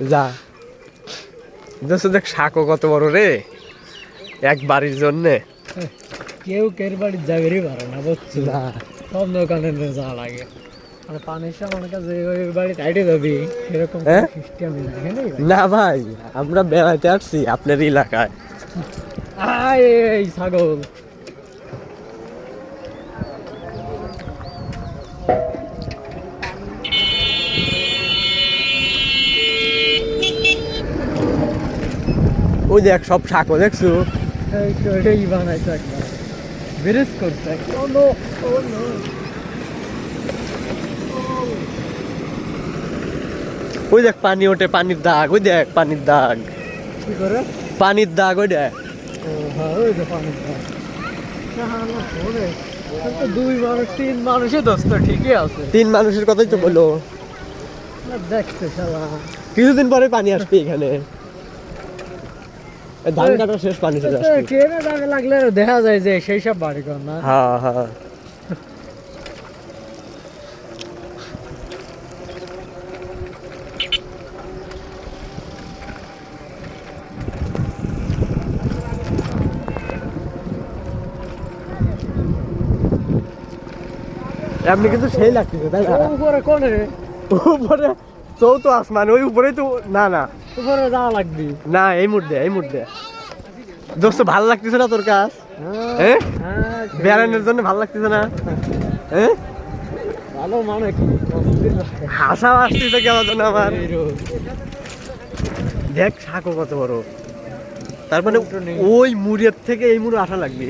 যা। দোস্ত দেখ শাকও কত বড় রে এক বাড়ির জন্যে। কেউ কের বাড়ি যাবে রে পারে না বুঝছ? না। সব দোকানে যা লাগে। মানে পানির সামনে কাছে ওই বাড়ি টাইটে যাবি। সেরকম হ্যাঁ? সিস্টেম না না ভাই আমরা বেড়াতে আসছি আপনার এলাকায়। আয় এই ছাগল। ওই দেখ সব শাকও দেখছ? বানাইছে একবার। ব্রেস করছে ও নো ওই দেখ পানি ওঠে পানির দাগ ওই দেখ পানির দাগ। কি করে? পানির দাগ ওই দেখ। হ্যাঁ ওই পানির দুই মানুষ তিন মানুষই দোস্ত ঠিকই আছে। তিন মানুষের কথাই তো বলো। না, দেখতে শালা। কিছুদিন পরে পানি আসবে এখানে। ধান কাটা শেষ পানি চলে ট্রেনে লাগলে দেখা যায় যে সেই সব বাড়ি ঘর না? হ্যাঁ হ্যাঁ এমনি কিন্তু সেই লাগতেছে তাই উপরে কোনে উপরে চৌতো আসমান ওই উপরেই তো না না। উপরে যাওয়া লাগবি। না এই মুহূর্তে এই মুহূর্তে। দোস্ত ভালো লাগতেছে না তোর কাজ? হ্যাঁ হ্যাঁ? বেড়ানোর জন্য ভালো লাগতেছে না? হ্যাঁ? ভালো মানে। হাসা আসতেছে কেমন যেন আমার দেখ শাকও কত বড়। তার মানে ওই মুড়ের থেকে এই মুড়ো আসা লাগবে।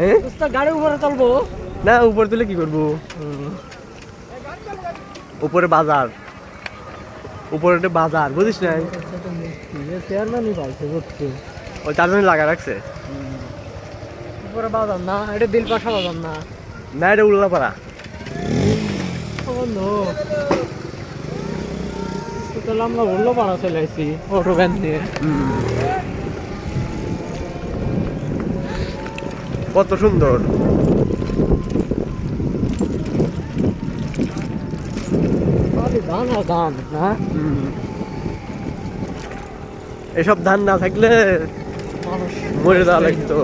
হ্যাঁ? দোস্ত গাড়ি উপরে চলবো। না উপরে তুলে কি করব? উপরে বাজার। উপরে একটা বাজার বুঝিস না চেয়ারম্যানই পাইছে বুঝছ ওই তার জন্য লাগা রাখছে? উপরে বাজার না এটা দিল পাশা বাজার না। না এটা উল্লা পাড়া ও নো তাহলে আমরা উল্লো পাড়া চলে আসছি অটো ভ্যান দিয়ে কত সুন্দর। ধান আর ধান এসব ধান না থাকলে মরে দেওয়া লাগতো।